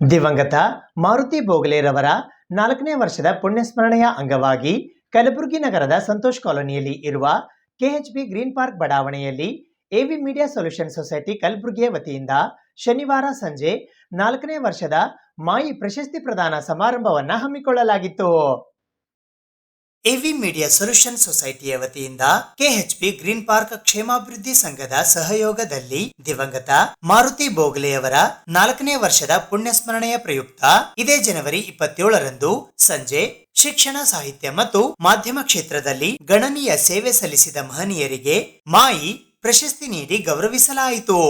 ದಿವಂಗತ ಮಾರುತಿ ಬೋಗಲೆರವರ ನಾಲ್ಕನೇ ವರ್ಷದ ಪುಣ್ಯಸ್ಮರಣೆಯ ಅಂಗವಾಗಿ ಕಲಬುರಗಿ ನಗರದ ಸಂತೋಷ್ ಕಾಲೋನಿಯಲ್ಲಿ ಇರುವ ಕೆಎಚ್ಬಿ ಗ್ರೀನ್ ಪಾರ್ಕ್ ಬಡಾವಣೆಯಲ್ಲಿ ಎವಿ ಮೀಡಿಯಾ ಸೊಲ್ಯೂಷನ್ ಸೊಸೈಟಿ ಕಲಬುರಗಿಯ ವತಿಯಿಂದ ಶನಿವಾರ ಸಂಜೆ ನಾಲ್ಕನೇ ವರ್ಷದ ಮಾಯಿ ಪ್ರಶಸ್ತಿ ಪ್ರದಾನ ಸಮಾರಂಭವನ್ನು ಹಮ್ಮಿಕೊಳ್ಳಲಾಗಿತ್ತು. ಎವಿ ಮೀಡಿಯಾ ಸೊಲ್ಯೂಷನ್ ಸೊಸೈಟಿಯ ವತಿಯಿಂದ ಕೆಎಚ್ಪಿ ಗ್ರೀನ್ ಪಾರ್ಕ್ ಕ್ಷೇಮಾಭಿವೃದ್ಧಿ ಸಂಘದ ಸಹಯೋಗದಲ್ಲಿ ದಿವಂಗತ ಮಾರುತಿ ಬೋಗ್ಲೆಯವರ ನಾಲ್ಕನೇ ವರ್ಷದ ಪುಣ್ಯಸ್ಮರಣೆಯ ಪ್ರಯುಕ್ತ ಇದೇ ಜನವರಿ ಇಪ್ಪತ್ತೇಳರಂದು ಸಂಜೆ ಶಿಕ್ಷಣ ಸಾಹಿತ್ಯ ಮತ್ತು ಮಾಧ್ಯಮ ಕ್ಷೇತ್ರದಲ್ಲಿ ಗಣನೀಯ ಸೇವೆ ಸಲ್ಲಿಸಿದ ಮಹನೀಯರಿಗೆ ಮಾಯಿ ಪ್ರಶಸ್ತಿ ನೀಡಿ ಗೌರವಿಸಲಾಯಿತು.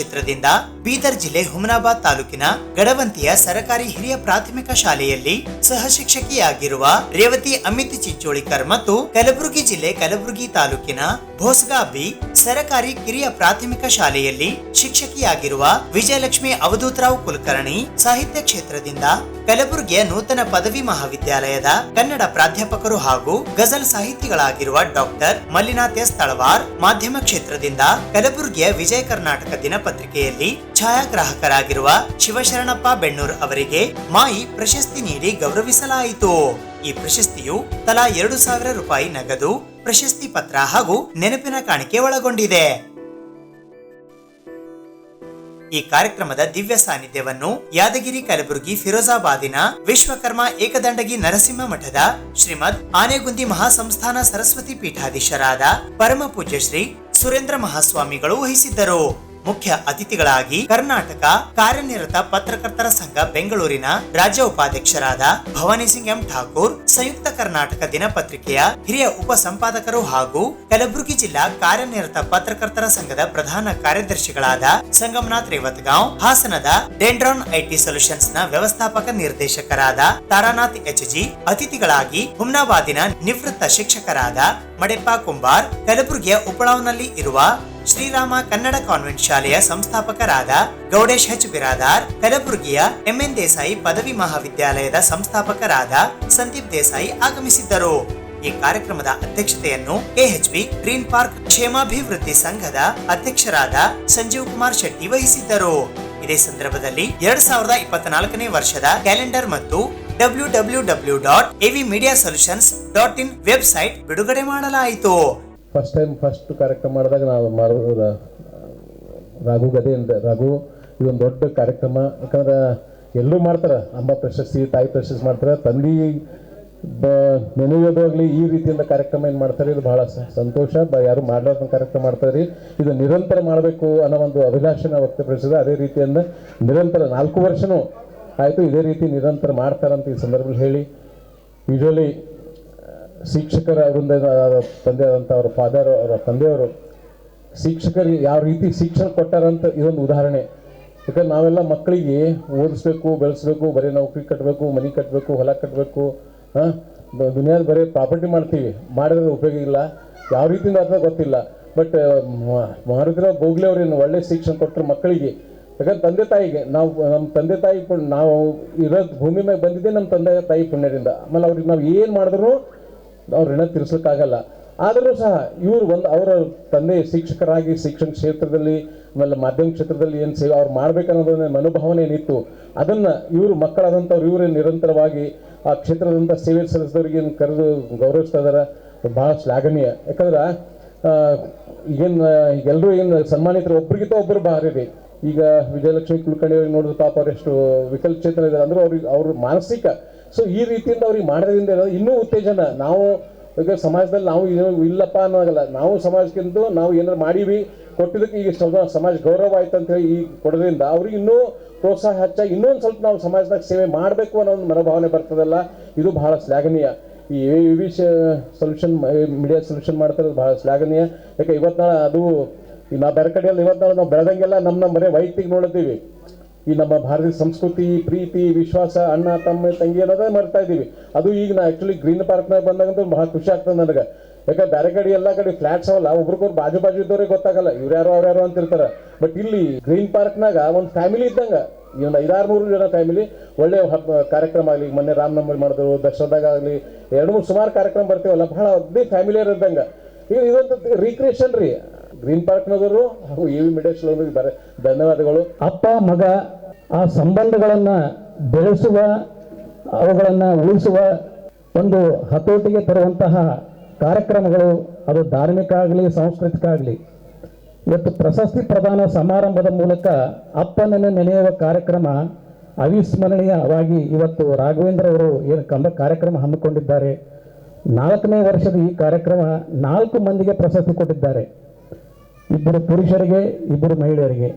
ಕ್ಷೇತ್ರದಿಂದ ಬೀದರ್ ಜಿಲ್ಲೆ ಹುಮನಾಬಾದ್ ತಾಲೂಕಿನ ಗಡವಂತಿಯ ಸರಕಾರಿ ಹಿರಿಯ ಪ್ರಾಥಮಿಕ ಶಾಲೆಯಲ್ಲಿ ಸಹ ಶಿಕ್ಷಕಿಯಾಗಿರುವ ರೇವತಿ ಅಮಿತ್ ಚಿಂಚೋಳಿಕರ್ ಮತ್ತು ಕಲಬುರಗಿ ಜಿಲ್ಲೆ ಕಲಬುರಗಿ ತಾಲೂಕಿನ ಭೋಸಗಾಬಿ ಸರಕಾರಿ ಕಿರಿಯ ಪ್ರಾಥಮಿಕ ಶಾಲೆಯಲ್ಲಿ ಶಿಕ್ಷಕಿಯಾಗಿರುವ ವಿಜಯಲಕ್ಷ್ಮಿ ಅವಧೂತರಾವ್ ಕುಲಕರ್ಣಿ ಸಾಹಿತ್ಯ ಕ್ಷೇತ್ರದಿಂದ ಕಲಬುರಗಿಯ ನೂತನ ಪದವಿ ಮಹಾವಿದ್ಯಾಲಯದ ಕನ್ನಡ ಪ್ರಾಧ್ಯಾಪಕರು ಹಾಗೂ ಗಜಲ್ ಸಾಹಿತಿಗಳಾಗಿರುವ ಡಾಕ್ಟರ್ ಮಲ್ಲಿನಾಥ್ ಎಸ್ ತಳವಾರ್ ಮಾಧ್ಯಮ ಕ್ಷೇತ್ರದಿಂದ ಕಲಬುರಗಿಯ ವಿಜಯ ಕರ್ನಾಟಕ ದಿನಪತ್ರಿಕೆಯಲ್ಲಿ ಛಾಯಾಗ್ರಾಹಕರಾಗಿರುವ ಶಿವಶರಣಪ್ಪ ಬೆಣ್ಣೂರ್ ಅವರಿಗೆ ಮಾಯಿ ಪ್ರಶಸ್ತಿ ನೀಡಿ ಗೌರವಿಸಲಾಯಿತು. ಈ ಪ್ರಶಸ್ತಿಯು ತಲಾ ಎರಡು ಸಾವಿರ ರೂಪಾಯಿ ನಗದು, ಪ್ರಶಸ್ತಿ ಪತ್ರ ಹಾಗೂ ನೆನಪಿನ ಕಾಣಿಕೆ ಒಳಗೊಂಡಿದೆ. ಈ ಕಾರ್ಯಕ್ರಮದ ದಿವ್ಯ ಸಾನ್ನಿಧ್ಯವನ್ನು ಯಾದಗಿರಿ ಕಲಬುರಗಿ ಫಿರೋಜಾಬಾದಿನ ವಿಶ್ವಕರ್ಮ ಏಕದಂಡಗಿ ನರಸಿಂಹ ಮಠದ ಶ್ರೀಮದ್ ಆನೆಗುಂದಿ ಮಹಾಸಂಸ್ಥಾನ ಸರಸ್ವತಿ ಪೀಠಾಧೀಶರಾದ ಪರಮ ಪೂಜ್ಯ ಶ್ರೀ ಸುರೇಂದ್ರ ಮಹಾಸ್ವಾಮಿಗಳು ವಹಿಸಿದ್ದರು. ಮುಖ್ಯ ಅತಿಥಿಗಳಾಗಿ ಕರ್ನಾಟಕ ಕಾರ್ಯನಿರತ ಪತ್ರಕರ್ತರ ಸಂಘ ಬೆಂಗಳೂರಿನ ರಾಜ್ಯ ಉಪಾಧ್ಯಕ್ಷರಾದ ಭವಾನಿ ಸಿಂಗ್ ಎಂ ಠಾಕೂರ್, ಸಂಯುಕ್ತ ಕರ್ನಾಟಕ ದಿನಪತ್ರಿಕೆಯ ಹಿರಿಯ ಉಪ ಸಂಪಾದಕರು ಹಾಗೂ ಕಲಬುರಗಿ ಜಿಲ್ಲಾ ಕಾರ್ಯನಿರತ ಪತ್ರಕರ್ತರ ಸಂಘದ ಪ್ರಧಾನ ಕಾರ್ಯದರ್ಶಿಗಳಾದ ಸಂಗಮನಾಥ್ ರೇವತ್ಗಾಂವ್ ಹಾಸನದ ಡೆಂಡ್ರಾನ್ ಐಟಿ ಸೊಲ್ಯೂಷನ್ಸ್ನ ವ್ಯವಸ್ಥಾಪಕ ನಿರ್ದೇಶಕರಾದ ತಾರಾನಾಥ್ ಎಚ್ ಜಿ ಅತಿಥಿಗಳಾಗಿ ಹುಮ್ನಾಬಾದಿನ ನಿವೃತ್ತ ಶಿಕ್ಷಕರಾದ ಮಡೆಪ್ಪ ಕುಂಬಾರ್, ಕಲಬುರಗಿಯ ಉಪಳಾವ್ನಲ್ಲಿ ಇರುವ ಶ್ರೀರಾಮ ಕನ್ನಡ ಕಾನ್ವೆಂಟ್ ಶಾಲೆಯ ಸಂಸ್ಥಾಪಕರಾದ ಗೌಡೇಶ್ ಎಚ್. ಬಿರಾದಾರ್, ಕಲಬುರಗಿಯ ಎಂಎನ್ ದೇಸಾಯಿ ಪದವಿ ಮಹಾವಿದ್ಯಾಲಯದ ಸಂಸ್ಥಾಪಕರಾದ ಸಂದೀಪ್ ದೇಸಾಯಿ ಆಗಮಿಸಿದ್ದರು. ಈ ಕಾರ್ಯಕ್ರಮದ ಅಧ್ಯಕ್ಷತೆಯನ್ನು ಕೆಎಚ್ಬಿ ಗ್ರೀನ್ ಪಾರ್ಕ್ ಕ್ಷೇಮಾಭಿವೃದ್ಧಿ ಸಂಘದ ಅಧ್ಯಕ್ಷರಾದ ಸಂಜೀವ್ ಕುಮಾರ್ ಶೆಟ್ಟಿ ವಹಿಸಿದ್ದರು. ಇದೇ ಸಂದರ್ಭದಲ್ಲಿ ಎರಡ್ ಸಾವಿರದ ಇಪ್ಪತ್ನಾಲ್ಕನೇ ವರ್ಷದ ಕ್ಯಾಲೆಂಡರ್ ಮತ್ತು W W W dot A V media solutions dot in website ಬಿಡುಗಡೆ ಮಾಡಲಾಯಿತು. ಫಸ್ಟ್ ಟೈಮ್ ಫಸ್ಟ್ ಕಾರ್ಯಕ್ರಮ ಮಾಡಿದಾಗ ನಾವು ಮಾಡೋದು ರಾಘು ಗದೆಯಿಂದ ರಾಘು, ಇದೊಂದು ದೊಡ್ಡ ಕಾರ್ಯಕ್ರಮ. ಯಾಕಂದ್ರೆ ಎಲ್ಲರೂ ಮಾಡ್ತಾರೆ ಅಮ್ಮ ಪ್ರಶಸ್ತಿ ತಾಯಿ ಪ್ರಶಸ್ತಿ ಮಾಡ್ತಾರೆ ತಂದಿ ಬ ನೆನೆಯೋದಾಗಲಿ ಈ ರೀತಿಯಿಂದ ಕಾರ್ಯಕ್ರಮ ಏನು ಮಾಡ್ತಾರೆ, ಇದು ಭಾಳ ಸಂತೋಷ. ಬ, ಯಾರು ಮಾಡಲಾರ್ದ ಕಾರ್ಯಕ್ರಮ ಮಾಡ್ತಾರೆ. ರೀ ಇದು ನಿರಂತರ ಮಾಡಬೇಕು ಅನ್ನೋ ಒಂದು ಅಭಿಲಾಷೆನ ವ್ಯಕ್ತಪಡಿಸಿದೆ ಅದೇ ರೀತಿಯಿಂದ ನಿರಂತರ ನಾಲ್ಕು ವರ್ಷನೂ ಆಯಿತು, ಇದೇ ರೀತಿ ನಿರಂತರ ಮಾಡ್ತಾರಂತ ಈ ಸಂದರ್ಭದಲ್ಲಿ ಹೇಳಿ. ಯೂಶ್ವಲಿ ಶಿಕ್ಷಕರ ವೃಂದ ತಂದೆ ಆದಂಥ ಅವರ ಫಾದರ್ ಅವರ ತಂದೆಯವರು ಶಿಕ್ಷಕರು ಯಾವ ರೀತಿ ಶಿಕ್ಷಣ ಕೊಟ್ಟಾರಂತ ಇದೊಂದು ಉದಾಹರಣೆ. ಯಾಕಂದ್ರೆ ನಾವೆಲ್ಲ ಮಕ್ಕಳಿಗೆ ಓದಿಸ್ಬೇಕು, ಬೆಳೆಸ್ಬೇಕು, ಬರೀ ನೌಕರಿ ಕಟ್ಟಬೇಕು ಮನೆ ಕಟ್ಟಬೇಕು ಹೊಲ ಕಟ್ಟಬೇಕು ಹಾಂ? ದುನಿಯಾದ ಬರೀ ಪ್ರಾಪರ್ಟಿ ಮಾಡ್ತೀವಿ. ಮಾಡಿದ್ರೆ ಉಪಯೋಗ ಇಲ್ಲ. ಯಾವ ರೀತಿಯಿಂದ ಅಂತ ಗೊತ್ತಿಲ್ಲ. ಬಟ್ ಮಾರುತಿರಾವ್ ಗೋಗ್ಲೆ ಅವ್ರೇನು ಒಳ್ಳೆ ಶಿಕ್ಷಣ ಕೊಟ್ಟರು ಮಕ್ಕಳಿಗೆ. ಯಾಕಂದ್ರೆ ತಂದೆ ತಾಯಿಗೆ, ನಾವು, ನಮ್ಮ ತಂದೆ ತಾಯಿ ನಾವು ಇರೋ ಭೂಮಿ ಮೇಲೆ ಬಂದಿದ್ದೆ ನಮ್ಮ ತಂದೆ ತಾಯಿ ಪುಣ್ಯದಿಂದ. ಆಮೇಲೆ ಅವ್ರಿಗೆ ನಾವು ಏನು ಮಾಡಿದ್ರು ಅವ್ರ ಋಣ ತೀರ್ಸೋಕ್ಕಾಗಲ್ಲ. ಆದರೂ ಸಹ ಇವರು ಒಂದು ಅವರ ತಂದೆ ಶಿಕ್ಷಕರಾಗಿ ಶಿಕ್ಷಣ ಕ್ಷೇತ್ರದಲ್ಲಿ, ಆಮೇಲೆ ಮಾಧ್ಯಮ ಕ್ಷೇತ್ರದಲ್ಲಿ ಏನು ಸೇವೆ ಅವ್ರು ಮಾಡಬೇಕನ್ನೋದನ್ನ ಮನೋಭಾವನೆ ಏನಿತ್ತು, ಅದನ್ನು ಇವರು ಮಕ್ಕಳಾದಂಥವ್ರು ಇವರೇ ನಿರಂತರವಾಗಿ ಆ ಕ್ಷೇತ್ರದಂಥ ಸೇವೆ ಸಲ್ಲಿಸಿದವರಿಗೆ ಕರೆದು ಗೌರವಿಸ್ತಾ ಇದ್ದಾರೆ ಭಾಳ ಶ್ಲಾಘನೀಯ. ಯಾಕಂದ್ರೆ ಏನು ಎಲ್ಲರೂ ಏನು ಸನ್ಮಾನಿತರು, ಒಬ್ರಿಗಿಂತ ಒಬ್ಬರು ಭಾರಿ ರೀ. ಈಗ ವಿಜಯಲಕ್ಷ್ಮಿ ಕುಲಕರ್ಣಿ ನೋಡಿದ್ರೆ ಪಾಪ ಅವರೆಷ್ಟು ವಿಕಲಚೇತನ ಇದ್ದಾರೆ ಅಂದ್ರೆ ಅವ್ರಿಗೆ ಅವ್ರ ಮಾನಸಿಕ ಸೊ ಈ ರೀತಿಯಿಂದ ಅವ್ರಿಗೆ ಮಾಡೋದ್ರಿಂದ ಇನ್ನೂ ಉತ್ತೇಜನ. ನಾವು ಈಗ ಸಮಾಜದಲ್ಲಿ ನಾವು ಏನು ಇಲ್ಲಪ್ಪ ಅನ್ನೋಲ್ಲ ನಾವು ಸಮಾಜಕ್ಕಿಂತ ನಾವು ಏನಾರು ಮಾಡೀವಿ, ಕೊಟ್ಟಿದ್ದಕ್ಕೆ ಈಗ ಸಮಾಜ ಗೌರವ ಆಯ್ತು ಅಂತ ಹೇಳಿ ಈ ಕೊಡೋದ್ರಿಂದ ಅವ್ರಿಗೆ ಇನ್ನೂ ಪ್ರೋತ್ಸಾಹ ಹೆಚ್ಚಾಗಿ ಇನ್ನೊಂದು ಸ್ವಲ್ಪ ನಾವು ಸಮಾಜದಾಗ ಸೇವೆ ಮಾಡಬೇಕು ಅನ್ನೋ ಒಂದು ಮನೋಭಾವನೆ ಬರ್ತದಲ್ಲ, ಇದು ಬಹಳ ಶ್ಲಾಘನೀಯ. ಈ A V solution media solution ಮಾಡ್ತಾರೆ ಬಹಳ ಶ್ಲಾಘನೀಯ. ಯಾಕೆ ಇವತ್ತು ಅದು ನಾವು ಬೇರೆ ಕಡೆಯಲ್ಲಿ ಇವತ್ನಾಳ ನಾವು ಬೆಳೆದಂಗೆಲ್ಲ ನಮ್ಮ ನಮ್ಮ ಬರೀ ವೈಯಕ್ತಿಕ ನೋಡಿದ್ದೀವಿ. ಈ ನಮ್ಮ ಭಾರತೀಯ ಸಂಸ್ಕೃತಿ, ಪ್ರೀತಿ, ವಿಶ್ವಾಸ, ಅಣ್ಣ, ತಮ್ಮ, ತಂಗಿ ಅನ್ನೋದೇ ಮರ್ತಾ ಇದ್ದೀವಿ. ಅದು ಈಗ ನಾ ಆ್ಯಕ್ಚುಲಿ ಗ್ರೀನ್ ಪಾರ್ಕ್ನಾಗ ಬಂದಾಗಂತೂ ಬಹಳ ಖುಷಿ ಆಗ್ತದೆ ನನಗೆ. ಯಾಕಂದ್ರೆ ಬೇರೆ ಕಡೆ ಎಲ್ಲ ಕಡೆ ಫ್ಲ್ಯಾಟ್ಸ್ ಅವಲ್ಲ ಒಬ್ರಿಗೊಬ್ರು ಬಾಜು ಬಾಜು ಇದ್ದವ್ರಿಗೆ ಗೊತ್ತಾಗಲ್ಲ. ಇವ್ರ್ಯಾರೋ ಅವ್ರ್ಯಾರೋ ಅಂತಿರ್ತಾರೆ. ಬಟ್ ಇಲ್ಲಿ ಗ್ರೀನ್ ಪಾರ್ಕ್ನಾಗ ಒಂದು ಫ್ಯಾಮಿಲಿ ಇದ್ದಂಗೆ, ಈ ಒಂದು ಐದಾರು ನೂರು ಜನ ಫ್ಯಾಮಿಲಿ ಒಳ್ಳೆ ಹಬ್ಬ, ಕಾರ್ಯಕ್ರಮ ಆಗಲಿ, ಮೊನ್ನೆ ರಾಮನವಮಿ ಮಾಡಿದ್ರು, ದಸರಾದಾಗ ಆಗಲಿ ಎರಡು ಮೂರು ಸುಮಾರು ಕಾರ್ಯಕ್ರಮ ಬರ್ತೀವಲ್ಲ, ಬಹಳ ಅದೇ ಫ್ಯಾಮಿಲಿಯರ್ ಇದ್ದಂಗೆ. ಈಗ ಇದೊಂದು ರೀಕ್ರಿಯೇಷನ್ ರೀ. ಗ್ರೀನ್ ಪಾರ್ಕ್ನವರು ಹಾಗೂ ಎ ವಿ ಮೀಡಿಯಾ ಬರ ಧನ್ಯವಾದಗಳು. ಅಪ್ಪ, ಮಗ, ಆ ಸಂಬಂಧಗಳನ್ನು ಬೆಳೆಸುವ, ಅವುಗಳನ್ನು ಉಳಿಸುವ ಒಂದು ಹತೋಟಿಗೆ ತರುವಂತಹ ಕಾರ್ಯಕ್ರಮಗಳು, ಅದು ಧಾರ್ಮಿಕ ಆಗಲಿ ಸಾಂಸ್ಕೃತಿಕ ಆಗಲಿ ಇವತ್ತು ಪ್ರಶಸ್ತಿ ಪ್ರದಾನ ಸಮಾರಂಭದ ಮೂಲಕ ಅಪ್ಪನನ್ನು ನೆನೆಯುವ ಕಾರ್ಯಕ್ರಮ ಅವಿಸ್ಮರಣೀಯವಾಗಿ ಇವತ್ತು ರಾಘವೇಂದ್ರ ಅವರು ಏನು ಕಂಬ ಕಾರ್ಯಕ್ರಮ ಹಮ್ಮಿಕೊಂಡಿದ್ದಾರೆ. ನಾಲ್ಕನೇ ವರ್ಷದ ಈ ಕಾರ್ಯಕ್ರಮ ನಾಲ್ಕು ಮಂದಿಗೆ ಪ್ರಶಸ್ತಿ ಕೊಟ್ಟಿದ್ದಾರೆ. ಇಬ್ಬರು ಪುರುಷರಿಗೆ, ಇಬ್ಬರು ಮಹಿಳೆಯರಿಗೆ.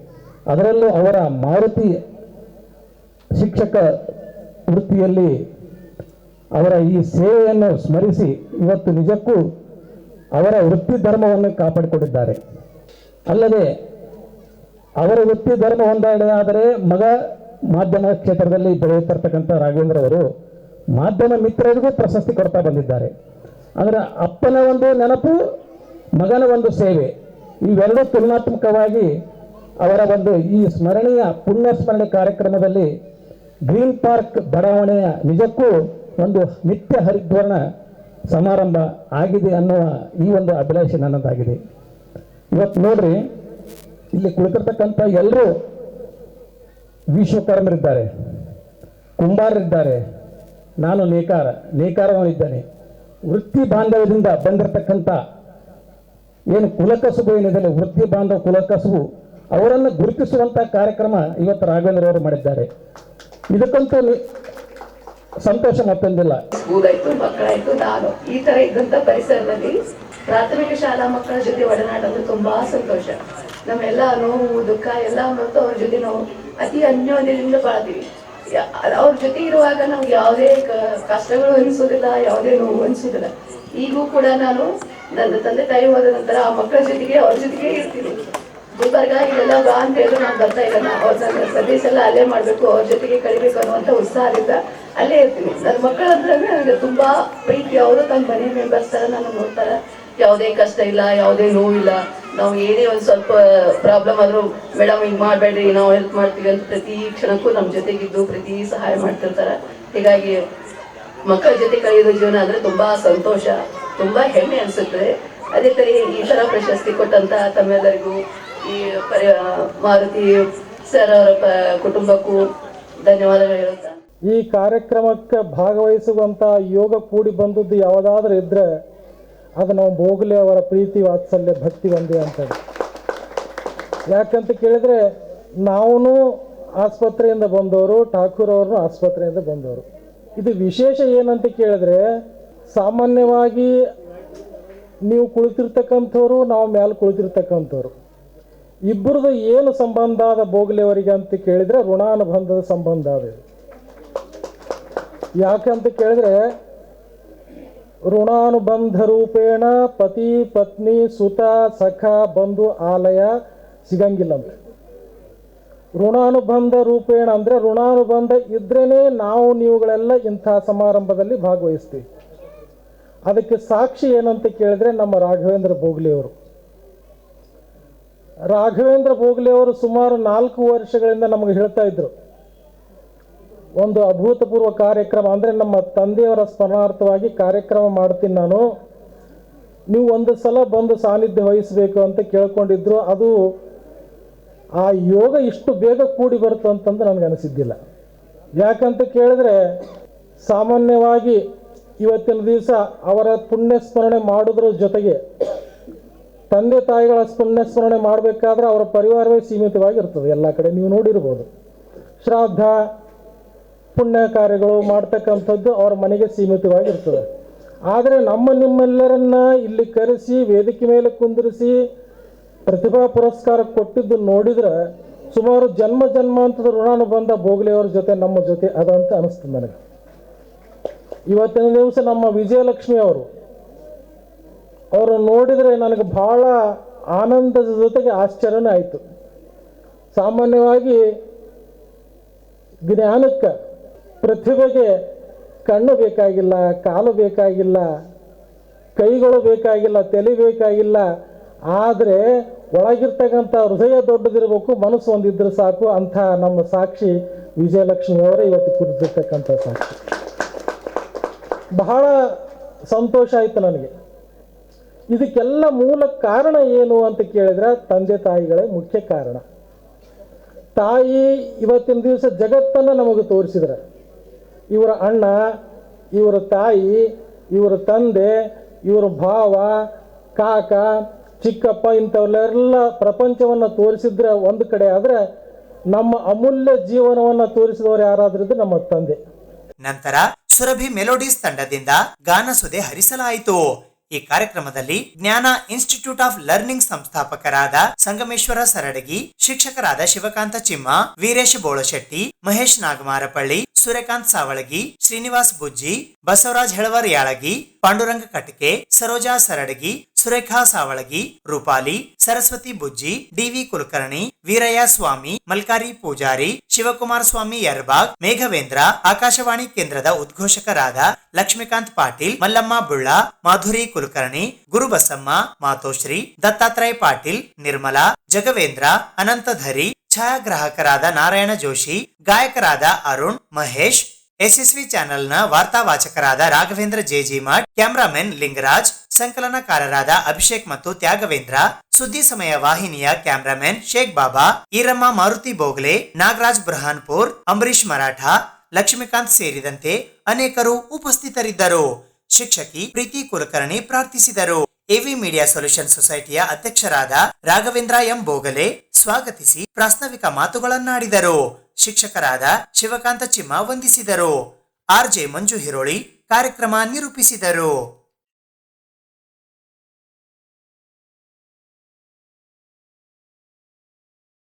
ಅದರಲ್ಲೂ ಅವರ ಮಾರುತಿ ಶಿಕ್ಷಕ ವೃತ್ತಿಯಲ್ಲಿ ಅವರ ಈ ಸೇವೆಯನ್ನು ಸ್ಮರಿಸಿ ಇವತ್ತು ನಿಜಕ್ಕೂ ಅವರ ವೃತ್ತಿ ಧರ್ಮವನ್ನು ಕಾಪಾಡಿಕೊಂಡಿದ್ದಾರೆ. ಅಲ್ಲದೆ ಅವರ ವೃತ್ತಿ ಧರ್ಮ ಹೊಂದಾಣೆ ಮಗ ಮಾಧ್ಯಮ ಕ್ಷೇತ್ರದಲ್ಲಿ ಬೆಳೆಯುತ್ತಿರ್ತಕ್ಕಂಥ ರಾಘವೇಂದ್ರ ಅವರು ಮಾಧ್ಯಮ ಮಿತ್ರರಿಗೂ ಪ್ರಶಸ್ತಿ ಕೊಡ್ತಾ ಬಂದಿದ್ದಾರೆ. ಅಂದರೆ ಅಪ್ಪನ ಒಂದು ನೆನಪು, ಮಗನ ಒಂದು ಸೇವೆ. ಇವೆರಡೂ ತುಲನಾತ್ಮಕವಾಗಿ ಅವರ ಒಂದು ಈ ಸ್ಮರಣೀಯ ಪುಣ್ಯ ಸ್ಮರಣೆ ಕಾರ್ಯಕ್ರಮದಲ್ಲಿ ಗ್ರೀನ್ ಪಾರ್ಕ್ ಬಡಾವಣೆಯ ನಿಜಕ್ಕೂ ಒಂದು ನಿತ್ಯ ಹರಿದ್ವರ್ಣ ಸಮಾರಂಭ ಆಗಿದೆ ಅನ್ನುವ ಈ ಒಂದು ಅಭಿಲಾಷೆ ನನ್ನದಾಗಿದೆ. ಇವತ್ತು ನೋಡ್ರಿ, ಇಲ್ಲಿ ಕುಳಿತಿರ್ತಕ್ಕಂಥ ಎಲ್ಲರೂ ವಿಶ್ವಕರ್ಮರಿದ್ದಾರೆ, ಕುಂಬಾರರಿದ್ದಾರೆ, ನಾನು ನೇಕಾರ ನೇಕಾರವನಿದ್ದೇನೆ ವೃತ್ತಿ ಬಾಂಧವ್ಯದಿಂದ ಬಂದಿರತಕ್ಕಂಥ ಏನು ಕುಲಕಸುಬು ಏನಿದೆ ವೃತ್ತಿ ಬಾಂಧವ ಕುಲಕಸುಬು. ಅವರನ್ನು ಗುರುತಿಸುವಂಥ ಕಾರ್ಯಕ್ರಮ ಇವತ್ತು ರಾಘವೇಂದ್ರ ಅವರು ಮಾಡಿದ್ದಾರೆ. ಇದಕ್ಕಂತೂ ಸಂತೋಷ ಮತ್ತೊಂದಿಲ್ಲ. ಸ್ಕೂಲ್ ಆಯ್ತು ಮಕ್ಕಳಾಯ್ತು ನಾನು. ಈ ತರ ಇದ್ದಂತ ಪರಿಸರದಲ್ಲಿ ಪ್ರಾಥಮಿಕ ಶಾಲಾ ಮಕ್ಕಳ ಜೊತೆ ಒಡನಾಡೋದು ತುಂಬಾ ಸಂತೋಷ. ನಮ್ಮೆಲ್ಲ ನೋವು, ದುಃಖ ಎಲ್ಲ ಮತ್ತು ಅವ್ರ ಜೊತೆ ನಾವು ಅತಿ ಅನ್ಯೋನ್ಯದಿಂದ ಬಾಳ್ತೀವಿ. ಅವ್ರ ಜೊತೆ ಇರುವಾಗ ನಮ್ಗೆ ಯಾವುದೇ ಕಷ್ಟಗಳು ಅನಿಸೋದಿಲ್ಲ, ಯಾವುದೇ ನೋವು ಅನಿಸೋದಿಲ್ಲ. ಈಗೂ ಕೂಡ ನಾನು ನನ್ನ ತಂದೆ ತಾಯಿ ಹೋದ ನಂತರ ಆ ಮಕ್ಕಳ ಜೊತೆಗೆ ಅವ್ರ ಜೊತೆಗೆ ಇರ್ತೀನಿ. ಗುಲ್ಬರ್ಗ ಇಲ್ಲೆಲ್ಲ ಬಾ ಅಂತ ಹೇಳಿದ್ರು, ನಾನು ಬರ್ತಾ ಇಲ್ಲ ಅವ್ರ ನನ್ನ ಪ್ರದೇಶ ಎಲ್ಲ ಅಲ್ಲೇ ಮಾಡಬೇಕು, ಅವ್ರ ಜೊತೆಗೆ ಕಳಿಬೇಕು ಅನ್ನುವಂಥ ಉತ್ಸಾಹದಿಂದ ಅಲ್ಲೇ ಇರ್ತೀನಿ. ನನ್ನ ಮಕ್ಕಳು ಅಂದ್ರೆ ನನಗೆ ತುಂಬಾ ಪ್ರೀತಿ. ಅವರು ತನ್ನ ಮನೆ ಮೆಂಬರ್ಸ್ ಥರ ನಾನು ನೋಡ್ತಾರೆ. ಯಾವುದೇ ಕಷ್ಟ ಇಲ್ಲ, ಯಾವುದೇ ನೋವಿಲ್ಲ ನಾವು ಏನೇ ಒಂದು ಸ್ವಲ್ಪ ಪ್ರಾಬ್ಲಮ್ ಆದರೂ ಮೇಡಮ್ ಹಿಂಗೆ ಮಾಡಬೇಡ್ರಿ, ನಾವು ಹೆಲ್ಪ್ ಮಾಡ್ತೀವಿ ಅಂತ ಪ್ರತಿ ಕ್ಷಣಕ್ಕೂ ನಮ್ಮ ಜೊತೆಗಿದ್ದು, ಪ್ರತಿ ಸಹಾಯ ಮಾಡ್ತಿರ್ತಾರೆ. ಹೀಗಾಗಿ ಮಕ್ಕಳ ಜೊತೆ ಕಳೆಯೋದು ಜೀವನ ಅಂದ್ರೆ ತುಂಬಾ ಸಂತೋಷ. ತುಂಬಾ ಹೆಮ್ಮೆ ಅನಿಸುತ್ತೆ. ಅದೇ ತರ ಈ ತರ ಪ್ರಶಸ್ತಿ ಕೊಟ್ಟಂತ ತಮ್ಮೆಲ್ಲರಿಗೂ ಈ ಮಾರುತಿ ಸರ್ ಅವರ ಕುಟುಂಬಕ್ಕೂ ಧನ್ಯವಾದಗಳು ಹೇಳುತ್ತಾ. ಈ ಕಾರ್ಯಕ್ರಮಕ್ಕೆ ಭಾಗವಹಿಸುವಂಥ ಯೋಗ ಕೂಡಿ ಬಂದದ್ದು ಯಾವುದಾದ್ರೂ ಇದ್ರೆ ಅದು ನಾವು ಬೋಗಲೆ ಅವರ ಪ್ರೀತಿ ವಾತ್ಸಲ್ಯ ಭಕ್ತಿ ಒಂದೇ ಅಂತೇಳಿ. ಯಾಕಂತ ಕೇಳಿದರೆ ನಾವು ಆಸ್ಪತ್ರೆಯಿಂದ ಬಂದವರು, ಠಾಕೂರ್ ಅವ್ರನ್ನೂ ಆಸ್ಪತ್ರೆಯಿಂದ ಬಂದವರು. ಇದು ವಿಶೇಷ ಏನಂತ ಕೇಳಿದ್ರೆ ಸಾಮಾನ್ಯವಾಗಿ ನೀವು ಕುಳಿತಿರ್ತಕ್ಕಂಥವ್ರು, ನಾವು ಮೇಲೆ ಕುಳಿತಿರ್ತಕ್ಕಂಥವ್ರು. ಇಬ್ಬರದು ಏನು ಸಂಬಂಧ ಆದ ಬೋಗಲೆಯವರಿಗೆ ಅಂತ ಕೇಳಿದರೆ ಋಣಾನುಬಂಧದ ಸಂಬಂಧ ಅದ. ಯಾಕೆ ಯಾಕಂತ ಕೇಳಿದ್ರೆ, ಋಣಾನುಬಂಧ ರೂಪೇಣ ಪತಿ, ಪತ್ನಿ, ಸುತ, ಸಖ, ಬಂಧು, ಆಲಯ ಸಿಗಂಗಿಲ್ಲಂತ ಋಣಾನುಬಂಧ ರೂಪೇಣ ಅಂದ್ರೆ ಋಣಾನುಬಂಧ ಇದ್ರೇನೆ ನಾವು ನೀವುಗಳೆಲ್ಲ ಇಂಥ ಸಮಾರಂಭದಲ್ಲಿ ಭಾಗವಹಿಸ್ತೀವಿ. ಅದಕ್ಕೆ ಸಾಕ್ಷಿ ಏನಂತ ಕೇಳಿದ್ರೆ ನಮ್ಮ ರಾಘವೇಂದ್ರ ಬೋಗ್ಲಿ ಅವರು. ರಾಘವೇಂದ್ರ ಬೋಗ್ಲಿ ಅವರು ಸುಮಾರು ನಾಲ್ಕು ವರ್ಷಗಳಿಂದ ನಮಗೆ ಹೇಳ್ತಾ ಇದ್ರು. ಒಂದು ಅಭೂತಪೂರ್ವ ಕಾರ್ಯಕ್ರಮ ಅಂದರೆ ನಮ್ಮ ತಂದೆಯವರ ಸ್ಮರಣಾರ್ಥವಾಗಿ ಕಾರ್ಯಕ್ರಮ ಮಾಡ್ತೀನಿ ನಾನು. ನೀವು ಒಂದು ಸಲ ಬಂದು ಸಾನ್ನಿಧ್ಯ ವಹಿಸಬೇಕು ಅಂತ ಕೇಳ್ಕೊಂಡಿದ್ರು. ಅದು ಆ ಯೋಗ ಇಷ್ಟು ಬೇಗ ಕೂಡಿ ಬರುತ್ತೆ ಅಂತಂದು ನನಗನಿಸಿದ್ದಿಲ್ಲ ಯಾಕಂತ ಕೇಳಿದ್ರೆ ಸಾಮಾನ್ಯವಾಗಿ ಇವತ್ತಿನ ದಿವಸ ಅವರ ಪುಣ್ಯ ಸ್ಮರಣೆ ಮಾಡೋದ್ರ ಜೊತೆಗೆ ತಂದೆ ತಾಯಿಗಳ ಪುಣ್ಯಸ್ಮರಣೆ ಮಾಡಬೇಕಾದ್ರೆ ಅವರ ಪರಿವಾರವೇ ಸೀಮಿತವಾಗಿರ್ತದೆ. ಎಲ್ಲ ಕಡೆ ನೀವು ನೋಡಿರ್ಬೋದು. ಶ್ರಾದ್ದ, ಪುಣ್ಯ ಕಾರ್ಯಗಳು ಮಾಡ್ತಕ್ಕಂಥದ್ದು ಅವ್ರ ಮನೆಗೆ ಸೀಮಿತವಾಗಿರ್ತದೆ. ಆದರೆ ನಮ್ಮ ನಿಮ್ಮೆಲ್ಲರನ್ನ ಇಲ್ಲಿ ಕರೆಸಿ, ವೇದಿಕೆ ಮೇಲೆ ಕುಂದಿರಿಸಿ, ಪ್ರತಿಭಾ ಪುರಸ್ಕಾರ ಕೊಟ್ಟಿದ್ದು ನೋಡಿದ್ರೆ ಸುಮಾರು ಜನ್ಮ ಜನ್ಮಾಂತದ ಋಣಾನುಬಂಧ ಬೋಗ್ಲೆಯವರ ಜೊತೆ ನಮ್ಮ ಜೊತೆ ಅದ ಅಂತ ಅನಿಸ್ತದೆ ನನಗೆ. ಇವತ್ತಿನ ದಿವಸ ನಮ್ಮ ವಿಜಯಲಕ್ಷ್ಮಿ ಅವರು ಅವರು ನೋಡಿದರೆ ನನಗೆ ಬಹಳ ಆನಂದದ ಜೊತೆಗೆ ಆಶ್ಚರ್ಯನೇ ಆಯಿತು. ಸಾಮಾನ್ಯವಾಗಿ ಜ್ಞಾನಕ್ಕೆ ಪ್ರತಿಭೆಗೆ ಕಣ್ಣು ಬೇಕಾಗಿಲ್ಲ, ಕಾಲು ಬೇಕಾಗಿಲ್ಲ, ಕೈಗಳು ಬೇಕಾಗಿಲ್ಲ, ತಲೆ ಬೇಕಾಗಿಲ್ಲ, ಆದರೆ ಒಳಗಿರ್ತಕ್ಕಂಥ ಹೃದಯ ದೊಡ್ಡದಿರಬೇಕು, ಮನಸ್ಸು ಒಂದಿದ್ರೆ ಸಾಕು ಅಂಥ ನಮ್ಮ ಸಾಕ್ಷಿ ವಿಜಯಲಕ್ಷ್ಮಿ ಅವರೇ ಇವತ್ತು ಕುರಿತಿರ್ತಕ್ಕಂಥ ಸಾಕ್ಷಿ. ಬಹಳ ಸಂತೋಷ ಆಯಿತು ನನಗೆ. ಇದಕ್ಕೆಲ್ಲ ಮೂಲ ಕಾರಣ ಏನು ಅಂತ ಕೇಳಿದ್ರೆ ತಂದೆ ತಾಯಿಗಳೇ ಮುಖ್ಯ ಕಾರಣ. ತಾಯಿ ಇವತ್ತಿನ ದಿವಸ ಜಗತ್ತನ್ನು ನಮಗೆ ತೋರಿಸಿದ್ರೆ. ಇವರ ಅಣ್ಣ, ಇವರ ತಾಯಿ, ಇವರ ತಂದೆ, ಇವರ ಭಾವ, ಕಾಕ, ಚಿಕ್ಕಪ್ಪ ಇಂಥವನ್ನೆಲ್ಲ ಪ್ರಪಂಚವನ್ನು ತೋರಿಸಿದ್ರೆ ಒಂದು ಕಡೆ ಆದರೆ ನಮ್ಮ ಅಮೂಲ್ಯ ಜೀವನವನ್ನು ತೋರಿಸಿದವರು ಯಾರಾದ್ರೂ ನಮ್ಮ ತಂದೆ. ನಂತರ ಸುರಭಿ ಮೆಲೋಡೀಸ್ ತಂಡದಿಂದ ಗಾನಸುದೆ ಹರಿಸಲಾಯಿತು. ಈ ಕಾರ್ಯಕ್ರಮದಲ್ಲಿ ಜ್ಞಾನ ಇನ್ಸ್ಟಿಟ್ಯೂಟ್ ಆಫ್ ಲರ್ನಿಂಗ್ ಸಂಸ್ಥಾಪಕರಾದ ಸಂಗಮೇಶ್ವರ ಸರಡಗಿ, ಶಿಕ್ಷಕರಾದ ಶಿವಕಾಂತ ಚಿಮ್ಮ, ವೀರೇಶ್ ಬೋಳಶೆಟ್ಟಿ, ಮಹೇಶ್ ನಾಗಮಾರಪಳ್ಳಿ ಸೂರ್ಯಕಾಂತ್ ಸಾವಳಗಿ, ಶ್ರೀನಿವಾಸ್ ಬುಜ್ಜಿ, ಬಸವರಾಜ್ ಹೆಳವರ್ ಯಾಳಗಿ, ಪಾಂಡುರಂಗ ಕಟಕೆ, ಸರೋಜಾ ಸರಡಗಿ, ಸುರೇಖಾ ಸಾವಳಗಿ, ರೂಪಾಲಿ, ಸರಸ್ವತಿ ಬುಜ್ಜಿ, ಡಿವಿ ಕುಲಕರ್ಣಿ, ವೀರಯ್ಯ ಸ್ವಾಮಿ, ಮಲ್ಕಾರಿ ಪೂಜಾರಿ, ಶಿವಕುಮಾರ ಸ್ವಾಮಿ ಯರ್ಬಾಗ್, ಮೇಘವೇಂದ್ರ, ಆಕಾಶವಾಣಿ ಕೇಂದ್ರದ ಉದ್ಘೋಷಕರಾದ ಲಕ್ಷ್ಮೀಕಾಂತ್ ಪಾಟೀಲ್, ಮಲ್ಲಮ್ಮ ಬುಳ್ಳ, ಮಾಧುರಿ ಕುಲಕರ್ಣಿ ಗುರುಬಸಮ್ಮ ಮಾತೋಶ್ರೀ, ದತ್ತಾತ್ರೇಯ ಪಾಟೀಲ್, ನಿರ್ಮಲಾ, ಜಗವೇಂದ್ರ, ಅನಂತಧರಿ ಛಾಯಾಗ್ರಾಹಕರಾದ ನಾರಾಯಣ ಜೋಶಿ, ಗಾಯಕರಾದ ಅರುಣ್, ಮಹೇಶ್ ಎಸ್ಎಸ್ವಿ ಚಾನೆಲ್ನ ವಾರ್ತಾವಾಚಕರಾದ ರಾಘವೇಂದ್ರ ಜೇಜಿಮಠ್ ಕ್ಯಾಮರಾಮನ್ ಲಿಂಗರಾಜ್, ಸಂಕಲನಕಾರರಾದ ಅಭಿಷೇಕ್ ಮತ್ತು ತ್ಯಾಗವೇಂದ್ರ, ಸುದ್ದಿ ಸಮಯ ವಾಹಿನಿಯ ಕ್ಯಾಮರಾಮನ್ ಶೇಖ್ ಬಾಬಾ, ಈರಮ್ಮ ಮಾರುತಿ ಬೋಗ್ಲೆ, ನಾಗರಾಜ್ ಬುರ್ಹಾನ್ಪುರ್ ಅಂಬರೀಶ್ ಮರಾಠ, ಲಕ್ಷ್ಮೀಕಾಂತ್ ಸೇರಿದಂತೆ ಅನೇಕರು ಉಪಸ್ಥಿತರಿದ್ದರು. ಶಿಕ್ಷಕಿ ಪ್ರೀತಿ ಕುಲಕರ್ಣಿ ಪ್ರಾರ್ಥಿಸಿದರು. ಎವಿ ಮೀಡಿಯಾ ಸೊಲ್ಯೂಷನ್ ಸೊಸೈಟಿಯ ಅಧ್ಯಕ್ಷರಾದ ರಾಘವೇಂದ್ರ ಎಂ ಬೋಗಲೆ ಸ್ವಾಗತಿಸಿ ಪ್ರಾಸ್ತಾವಿಕ ಮಾತುಗಳನ್ನಾಡಿದರು. ಶಿಕ್ಷಕರಾದ ಶಿವಕಾಂತ ಚಿಮ್ಮ ವಂದಿಸಿದರು. ಆರ್ಜೆ ಮಂಜು ಹಿರೋಳಿ ಕಾರ್ಯಕ್ರಮ ನಿರೂಪಿಸಿದರು.